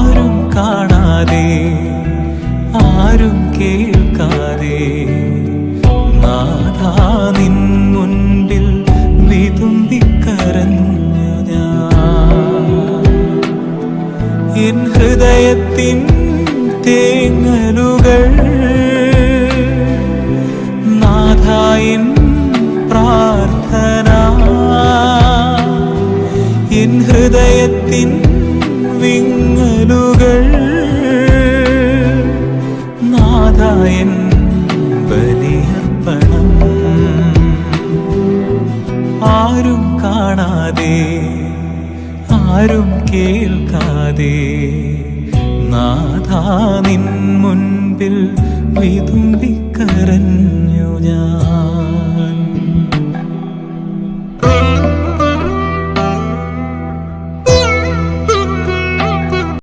ആരും കാണാതെ ആരും കേൾക്കാതെ. നാഥാ ഞാൻ. ഹൃദയത്തിൻ തേങ്ങലുകൾ നാഥായൻ പ്രാർത്ഥന. എൻ ഹൃദയത്തിൻ വിങ്ങലുകൾ നാഥായൻ ബലിയർപ്പണം ആരും കാണാതെ ആരും കേൾക്കാതെ നാഥാ നിൻ മുൻപിൽ വിതുമ്പിക്കരഞ്ഞു ഞാൻ.